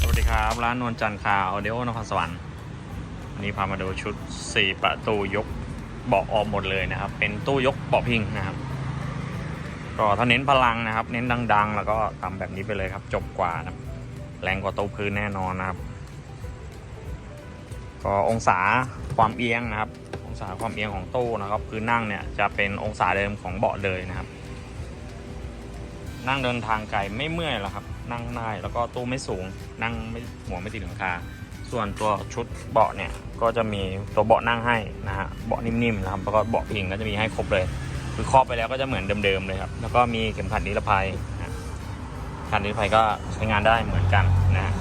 สวัสดีครับ ร้านนวลจันทร์คาออเดโอนครสวรรค์วันนี้พามาดูชุด 4 ประตูยกเบาะออกหมดเลยนะครับ เป็นตู้ยกเบาะพิงนะครับ ก็ถ้าเน้นพลังนะครับ เน้นดัง ๆ แล้วก็ทำแบบนี้ไปเลยครับ จบกว่านะครับแรงกว่าตู้พื้นแน่นอนนะครับ ก็องศาความเอียงนะครับ องศาความเอียงของตู้นะครับ พื้นนั่งเนี่ยจะเป็นองศาเดิมของเบาะเลยนะครับ นั่งเดินทางไกลไม่เมื่อยหรอกครับ นั่งได้แล้วก็ตู้ไม่สูง นั่งไม่หัวไม่ติดหลังคา ส่วนตัวชุดเบาะเนี่ยก็จะมีตัวเบาะนั่งให้นะฮะเบาะนิ่มๆนะครับแล้วก็เบาะพิงก็จะมีให้ครบเลย คือครอบไปแล้วก็จะเหมือนเดิมๆเลยครับแล้วก็มีเข็มขัดนิรภัยเข็มขัดนิรภัยก็ใช้งานได้เหมือนกันนะฮะ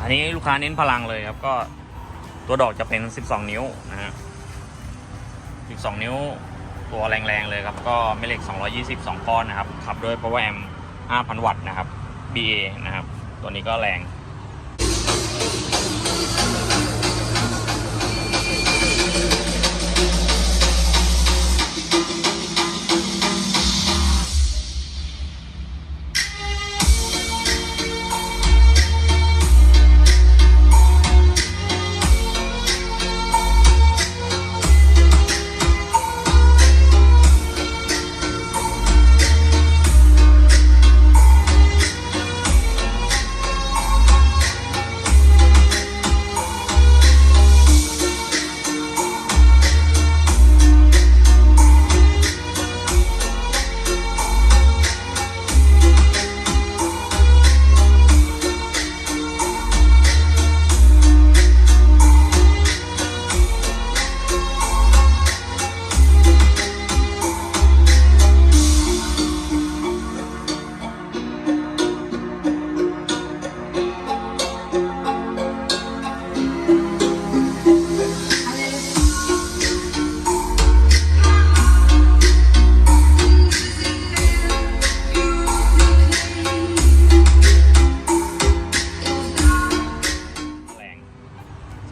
อันนี้ลูกค้าเน้นพลังเลยครับก็ตัวดอกจะเป็น 12 นิ้วนะฮะ12 นิ้ว ตัวแรงๆเลยครับ ก็แม่เหล็ก 222ก้อนนะครับ ขับด้วย power amp 5,000 วัตต์นะครับ BA นะครับ ตัวนี้ก็แรง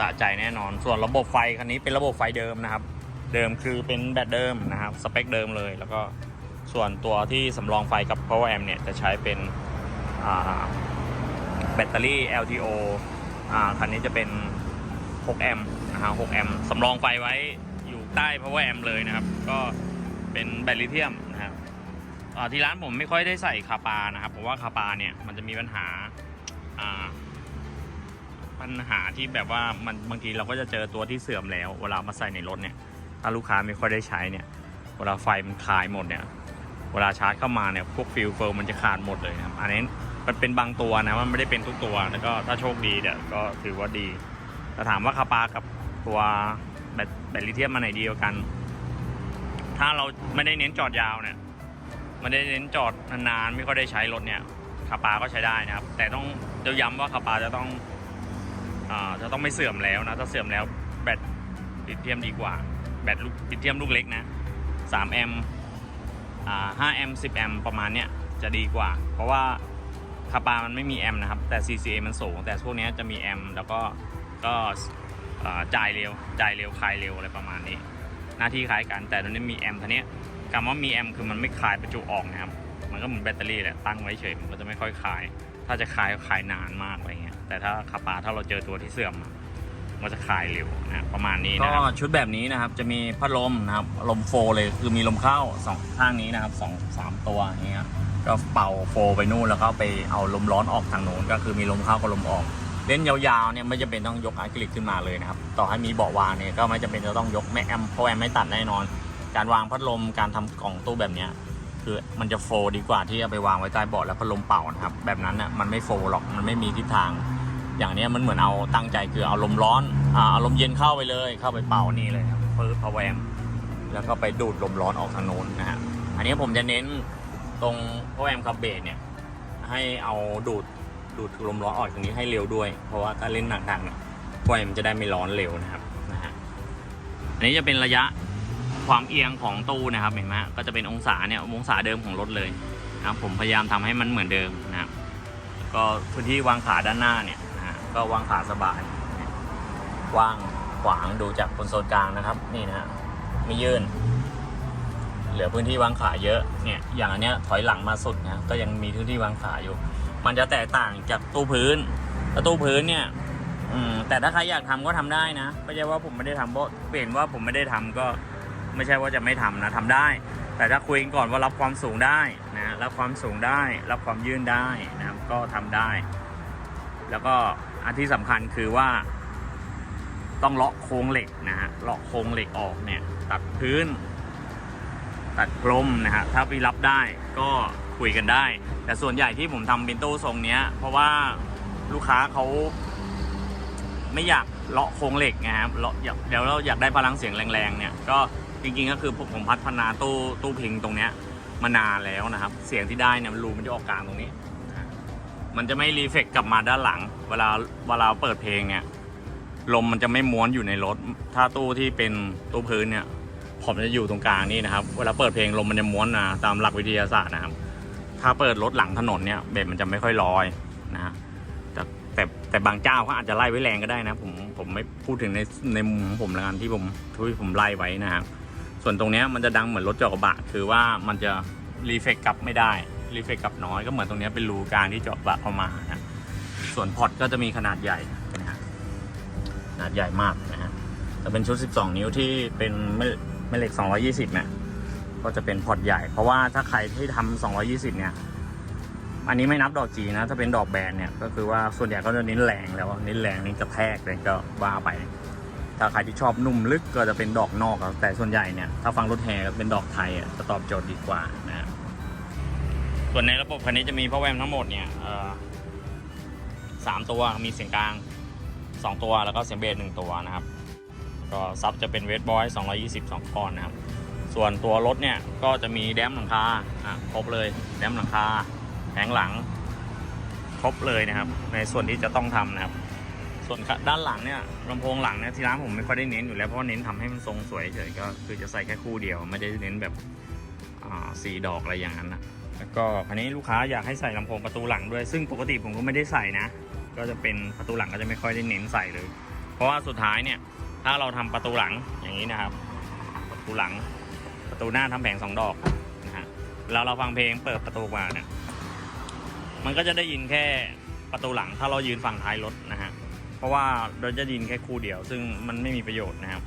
ะใจแน่นอน ส่วนระบบไฟคันนี้เป็นระบบไฟเดิมนะครับ เดิมคือเป็นแบตเดิมนะครับ สเปคเดิมเลย แล้วก็ส่วนตัวที่สำรองไฟกับ power amp เนี่ยจะใช้เป็นแบตเตอรี่ LTO อ่าคันนี้จะเป็น 6 แอมป์นะฮะ6แอมป์สำรองไฟไว้อยู่ใต้ power amp เลยนะครับ ก็เป็นแบตลิเธียมนะครับที่ร้านผมไม่ค่อยได้ใส่คาปานะครับ เพราะว่าคาปาเนี่ยมันจะมีปัญหาอ่า ปัญหาที่แบบว่ามันบางทีเราก็จะเจอตัวที่เสื่อมแล้ว เวลามาใส่ในรถเนี่ย ถ้าลูกค้าไม่ค่อยได้ใช้เนี่ย เวลาไฟมันคลายหมดเนี่ย เวลาชาร์จเข้ามาเนี่ยพวกฟิลเฟิร์มันจะขาดหมดเลยครับ อันนี้มันเป็นบางตัวนะ มันไม่ได้เป็นทุกตัว แล้วก็ถ้าโชคดีเนี่ยก็ถือว่าดี แต่ถามว่าคาปากับตัวแบตแบตลิเธียมมาไหนดีกว่ากัน ถ้าเราไม่ได้เน้นจอดยาวเนี่ยไม่ได้เน้นจอดนานๆไม่ค่อยได้ใช้รถเนี่ยคาปาก็ใช้ได้นะครับ แต่ต้องจะย้ำว่าคาปาจะต้อง จะต้องไม่เสื่อมแล้วนะถ้าเสื่อมแล้วแบตลิเธียมดีกว่า แบตลูกลิเธียมลูกเล็กนะ3แอมป์อ่า5แอมป์10แอมป์ประมาณเนี้ยจะดีกว่า เพราะว่าคาปามันไม่มีแอมป์นะครับ แต่ CCA มันสูง แต่พวกเนี้ยจะมีแอมป์แล้วก็ก็จ่ายเร็วจ่ายเร็วคลายเร็วอะไรประมาณนี้ หน้าที่คล้ายกันแต่ตัวนี้มีแอมป์ทีเนี้คำว่ามีแอมป์คือมันไม่คลายประจุออกนะครับ มันก็เหมือนแบตเตอรี่แหละตั้งไว้เฉยมันก็จะไม่ค่อยคลาย ถ้าจะคลายก็คลายนานมากอะไรเงี้ย แต่ถ้าคาปาถ้าเราเจอตัวที่เสื่อมมันจะคลายเร็วนะประมาณนี้นะครับก็ชุดแบบนี้นะครับ จะมีพัดลมนะครับลมโฟเลยคือมีลมเข้าสองข้างนี้นะครับสองสามตัวอย่างเงี้ยก็เป่าโฟไปนู่นแล้วก็ไปเอาลมร้อนออกทางโน้นก็คือมีลมเข้ากับลมออกเล่นยาวๆเนี่ยไม่จำเป็นต้องยกอะคริลิกขึ้นมาเลยนะครับต่อให้มีเบาะวางเนี่ยก็ไม่จำเป็นจะต้องยกแม่แอมเพราะแอมไม่ตัดแน่นอน การวางพัดลมการทำกล่องตู้แบบเนี้ย คือมันจะโฟดีกว่าที่จะไปวางไว้ใต้เบาะแล้วพัดลมเป่านะครับ แบบนั้นน่ะมันไม่โฟหรอกมันไม่มีทิศทาง อย่างนี้มันเหมือนเอาตั้งใจคือเอาลมร้อนอาเอาลมเย็นเข้าไปเลย เข้าไปเป่านี่เลยครับเพิ่พาวแวมแล้วก็ไปดูดลมร้อนออกทางโน้นนะฮะอันนี้ผมจะเน้นตรงพาวแวมคับเบรเนี่ยให้เอาดูดดูดลมร้อนออกตรงนี้ให้เร็วด้วย เพราะว่าถ้าเล่นหนักๆเนี่ยพาวแวมจะได้ไม่ร้อนเร็วนะครับนะฮะอันนี้จะเป็นระยะ ความเอียงของตู้นะครับเห็นไหมก็จะเป็นองศาเนี่ยองศาเดิมของรถเลยนะครับผมพยายามทำให้มันเหมือนเดิมนะครับก็พื้นที่วางขาด้านหน้าเนี่ยนะก็วางขาสบายกว้างขวางดูจากคอนโซลกลางนะครับ นี่นะฮะไม่ยื่น เหลือพื้นที่วางขาเยอะเนี่ยอย่างอันเนี้ยถอยหลังมาสุดนะก็ยังมีพื้นที่วางขาอยู่ มันจะแตกต่างจากตู้พื้นแล้วตู้พื้นเนี่ยอืมแต่ถ้าใครอยากทำก็ทำได้นะไม่ใช่ว่าผมไม่ได้ทำเพราะเปลี่ยนว่าผมไม่ได้ทำก็ ไม่ใช่ว่าจะไม่ทำนะทำได้ แต่ถ้าคุยกันก่อนว่ารับความสูงได้นะรับความสูงได้ รับความยื่นได้นะครับก็ทำได้ แล้วก็อันที่สำคัญคือว่า ต้องเลาะโครงเหล็กนะฮะเลาะโครงเหล็กออกเนี่ย ตัดพื้น ตัดกลมนะฮะถ้าพี่รับได้ก็คุยกันได้ แต่ส่วนใหญ่ที่ผมทำเป็นตู้ทรงเนี้ย เพราะว่าลูกค้าเขาไม่อยากเลาะโครงเหล็กไงครับเลาะอยากเดี๋ยวเราอยากได้พลังเสียงแรงๆเนี่ยก็ จริงๆก็คือผมพัฒนาตู้ตู้พิงตรงเนี้ยมานานแล้วนะครับ เสียงที่ได้เนี่ยมันรูมันจะออกกลางตรงนี้ มันจะไม่รีเฟกกลับมาด้านหลัง เวลาเวลาเปิดเพลงเนี่ยลมมันจะไม่ม้วนอยู่ในรถ ถ้าตู้ที่เป็นตู้พื้นเนี่ยผมจะอยู่ตรงกลางนี่นะครับ เวลาเปิดเพลงลมมันจะม้วนนะตามหลักวิทยาศาสตร์นะครับ ถ้าเปิดรถหลังถนนเนี่ยเบสมันจะไม่ค่อยลอยนะฮะแต่แต่แต่บางเจ้าเขาอาจจะไล่ไว้แรงก็ได้นะ ผมผมไม่พูดถึงในในมุมของผมแล้วกันที่ผมที่ผมไล่ไว้นะครับ ส่วนตรงนี้มันจะดังเหมือนรถจอกกระบะคือว่ามันจะรีเฟกกลับไม่ได้รีเฟกกลับน้อยก็เหมือนตรงนี้เป็นรูกลางที่เจาะกระบะเข้ามานะส่วนพอร์ตก็จะมีขนาดใหญ่นะฮะขนาดใหญ่มากนะฮะแต่เป็นชุด 12 นิ้วที่เป็นไม่ไม่เหล็ก 220เนี่ยก็จะเป็นพอร์ตใหญ่ เพราะว่าถ้าใครที่ทำ220 เนี่ย อันนี้ไม่นับดอกจีนะ ถ้าเป็นดอกแบนเนี่ย ก็คือว่าส่วนใหญ่ก็จะเน้นแรงแล้วเน้นแรงเน้นกระแทกเลยก็ว่าไป ถ้าใครที่ชอบนุ่มลึกก็จะเป็นดอกนอกครับแต่ส่วนใหญ่เนี่ยถ้าฟังรถแห่ก็เป็นดอกไทยอะจะตอบโจทย์ดีกว่านะส่วนในระบบคันนี้จะมีพ่อแวมทั้งหมดเนี่ยสามตัวมีเสียงกลาง 2 ตัวแล้วก็เสียงเบสหนึ่งตัวนะครับก็ซับจะเป็นเวทบอย220 2ก้อนนะครับ ส่วนตัวรถเนี่ยก็จะมีแดมหลังคาครบเลยแดมหลังคาแผงหลัง ครบเลยนะครับ ในส่วนที่จะต้องทำนะครับ ส่วนด้านหลังเนี่ยลำโพงหลังเนี่ยที่ร้านผมไม่ค่อยได้เน้นอยู่แล้วเพราะเน้นทำให้มันทรงสวยเฉยก็คือจะใส่แค่คู่เดียวไม่ได้เน้นแบบสีดอกอะไรอย่างนั้นนะแล้วก็คันนี้ลูกค้าอยากให้ใส่ลำโพงประตูหลังด้วย ซึ่งปกติผมก็ไม่ได้ใส่นะ ก็จะเป็นประตูหลังก็จะไม่ค่อยได้เน้นใส่เลย เพราะว่าสุดท้ายเนี่ยถ้าเราทำประตูหลังอย่างนี้นะครับ ประตูหลังประตูหน้าทำแผงสองดอกนะฮะแล้วเราฟังเพลงเปิดประตูมาเนี่ยมันก็จะได้ยินแค่ประตูหลังถ้าเรายืนฝั่งท้ายรถนะฮะ ราะว่าเราจะด้ยินแค่คู่เดียว ซึ่งมันไม่มีประโยชน์นะครับ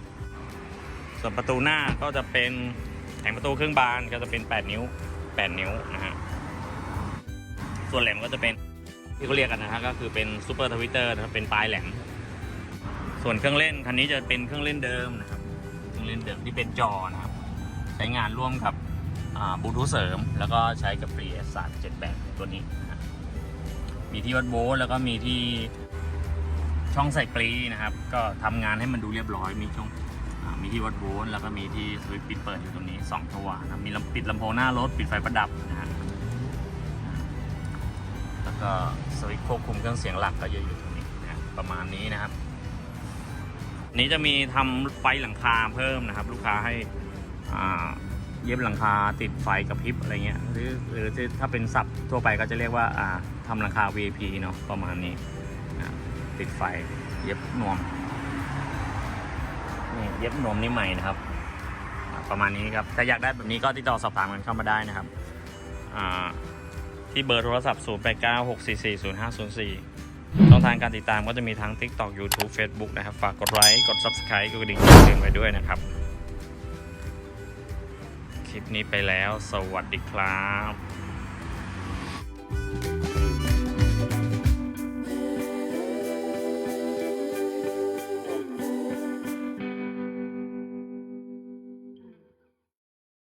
ส่วนประตูหน้าก็จะเป็นแผงประตูเครึ่องบานก็จะเป็น 8 นิ้ว 8 นิ้วนะฮะส่วนแหลมก็จะเป็นที่เขาเรียกกันนะฮะก็คือเป็นซูเปอร์ทวิตเตอร์นะครับเป็นปลายแหลม ส่วนเครื่องเล่นคันนี้จะเป็นเครื่องเล่นเดิมนะครับเครื่องเล่นเดิมที่เป็นจอนะครับ ใช้งานร่วมกับบลูทูธเสริม แล้วก็ใช้กับ f r e e S 3 7 8ตัวนี้นะฮะมีที่วัดโวลต์แล้วก็มีที่ ช่องใส่ปลีนะครับ ก็ทำงานให้มันดูเรียบร้อย มีช่องมีที่วัดโวลต์แล้วก็มีที่สวิตช์ปิดเปิดอยู่ตรงนี้สองตัวนะมีลำปิดลำโพงหน้ารถ ปิดไฟประดับนะฮะแล้วก็สวิตช์ควบคุมเครื่องเสียงหลักก็จะอยู่ตรงนี้นะประมาณนี้นะครับ นี้จะมีทำไฟหลังคาเพิ่มนะครับ ลูกค้าให้อ่าเย็บหลังคาติดไฟกระพริบอะไรเงี้ยหรือหรือถ้าเป็นศัพท์ทั่วไปก็จะเรียกว่าอ่าทำหลังคา VIP เนาะประมาณนี้ ติดไฟ เย็บนวมนี่เย็บนวมนี่ใหม่นะครับ ประมาณนี้ครับ ถ้าอยากได้แบบนี้ก็ติดต่อสอบถามกันเข้ามาได้นะครับ ที่เบอร์โทรศัพท์ 0 8 9 6 4 4 0 5 0 4 ช่องทางการติดตามก็จะมีทั้ง TikTok YouTube Facebook นะครับ ฝากกดไลค์กด Subscribe กดกระดิ่งแจ้งเตือนไว้ด้วยนะครับ คลิปนี้ไปแล้ว สวัสดีครับ